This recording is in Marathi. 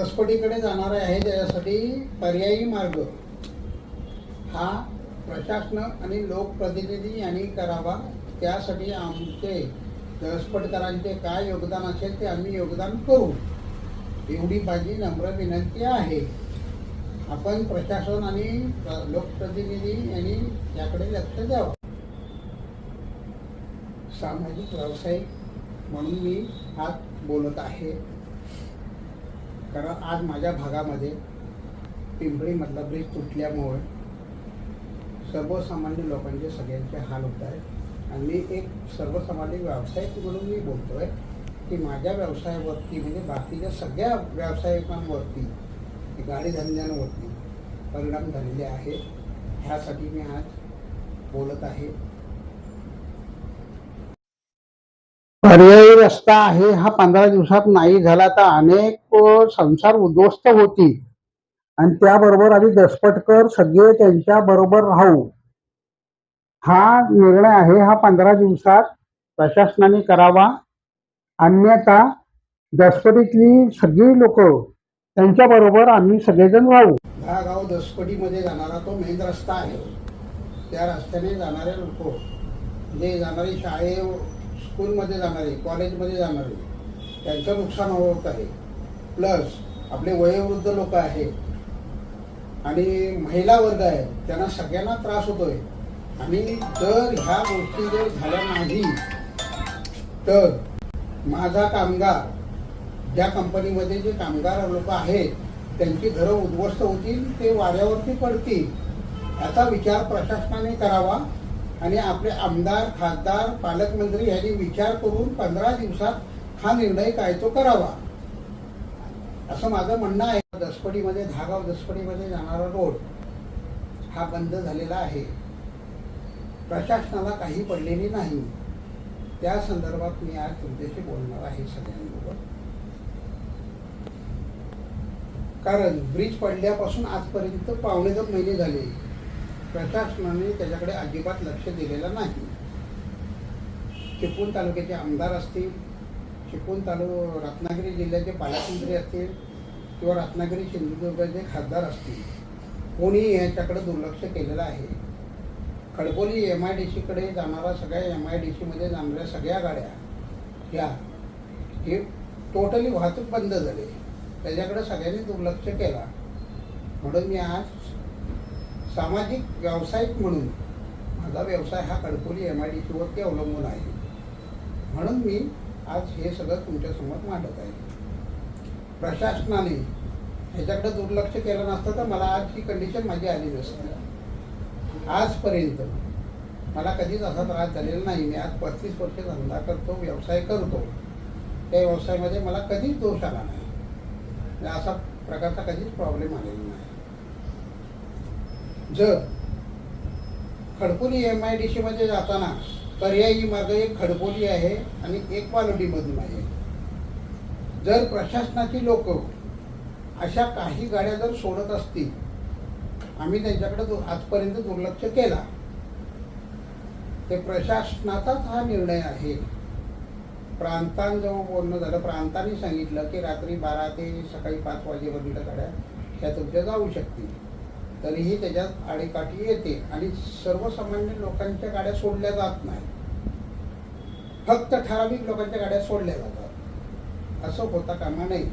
कसपटीकडे जाणार आहे त्याच्यासाठी पर्यायी मार्ग. हा प्रशासन आणि लोकप्रतिनिधी यांनी करावा त्यासाठी आमचे दळसपटकरांचे काय योगदान असेल ते आम्ही योगदान करू. एवढी माझी नम्र विनंती आहे. आपण प्रशासन आणि लोकप्रतिनिधी यांनी याकडे लक्ष द्यावं. सामाजिक व्यावसायिक म्हणून मी आज बोलत आहे. कारण आज माझ्या भागामध्ये पिंपळीमधला ब्रिज तुटल्यामुळे सर्वसामान्य लोकांचे सगळ्यांचे हाल होत आहेत. आणि मी एक सर्वसामान्य व्यावसायिक म्हणून मी बोलतो आहे की माझ्या व्यवसायावरती म्हणजे बाकीच्या सगळ्या व्यावसायिकांवरती गाडीधंद्यांवरती परिणाम झालेले आहे ह्यासाठी मी आज बोलत आहे. पर्यायी रस्ता आहे हा पंधरा दिवसात नाही झाला तर अनेक संसार उद्ध्वस्त होतील. आणि त्याबरोबर आम्ही दसपटकर सगळे त्यांच्या बरोबर राहू. हा निर्णय आहे हा पंधरा दिवसात प्रशासनाने करावा. अन्यथा दसपटीतली सगळी लोक त्यांच्या बरोबर आम्ही सगळेजण राहू. हा गाव दसपटीमध्ये जाणारा तो मेन रस्ता आहे. त्या रस्त्याने जाणारे लोक जे जाणारे शाळे स्कूलमध्ये जाणारे कॉलेजमध्ये जाणारे त्यांचं नुकसान होत आहे. प्लस आपले वयोवृद्ध लोक आहेत. आणि महिला वर्ग आहे त्यांना सगळ्यांना त्रास होतोय. आणि जर ह्या गोष्टी जर झाल्या नाही तर माझा कामगार ज्या कंपनीमध्ये जे कामगार लोक आहेत त्यांची घरं उद्ध्वस्त होतील ते वाऱ्यावरती पडतील. याचा विचार प्रशासनाने करावा. आणि आपले आमदार खासदार पालकमंत्री यांनी विचार करून पंधरा दिवसात हा निर्णय काय तो करावा. असं माझं म्हणणं आहे. दसपडीमध्ये धागाव दसपडीमध्ये जाणारा रोड हा बंद झालेला आहे. प्रशासनाला काही पडलेली नाही. त्या संदर्भात मी आज तुमच्याशी बोलणार आहे सगळ्यांबरोबर. कारण ब्रिज पडल्यापासून आजपर्यंत पावणे दोन महिने झाले. प्रशासनाने त्याच्याकडे अजिबात लक्ष दिलेलं नाही. चिपळूण तालुक्याचे आमदार असतील चिपळूण तालु रत्नागिरी जिल्ह्याचे पालकमंत्री असतील किंवा रत्नागिरी सिंधुदुर्गाचे खासदार असतील कोणी याच्याकडे दुर्लक्ष केलेलं आहे. खडकोली एम आय डी सीकडे जाणारा सगळ्या एम आय डी सीमध्ये जाणाऱ्या सगळ्या गाड्या या हे टोटली वाहतूक बंद झाली. त्याच्याकडे सगळ्यांनी दुर्लक्ष केला. म्हणून मी आज सामाजिक व्यावसायिक म्हणून माझा व्यवसाय हा कणकोली एम आय डी सीवरती अवलंबून आहे. म्हणून मी आज हे सगळं तुमच्यासमोर मांडत आहे. प्रशासनाने ह्याच्याकडे दुर्लक्ष केलं नसतं तर मला आज ही कंडिशन माझी आली नसती आजपर्यंत मला कधीच असा त्रास झालेला नाही. मी आज पस्तीस वर्ष धंदा करतो व्यवसाय करतो. त्या व्यवसायामध्ये मला कधीच दोष आला नाही. असा प्रकारचा कधीच प्रॉब्लेम आलेला नाही. जर खडपोली एम आय डी सीमध्ये जाताना पर्यायी मार्ग एक खडपोली आहे आणि एक पालोडीमधून आहे. जर प्रशासनाची लोक अशा काही गाड्या जर सोडत असतील आम्ही त्यांच्याकडे दु- आजपर्यंत दुर्लक्ष केला ते प्रशासनाचाच हा निर्णय आहे. प्रांतांजवळ बोलणं झालं प्रांतांनी सांगितलं की रात्री बारा ते सकाळी पाच वाजेपर्यंत गाड्या ह्या तुमच्या जाऊ शकतील. तरीही त्याच्यात आडीकाठी येते आणि सर्वसामान्य लोकांच्या गाड्या सोडल्या जात नाही. फक्त ठराविक लोकांच्या गाड्या सोडल्या जातात. असं होता कामा नाही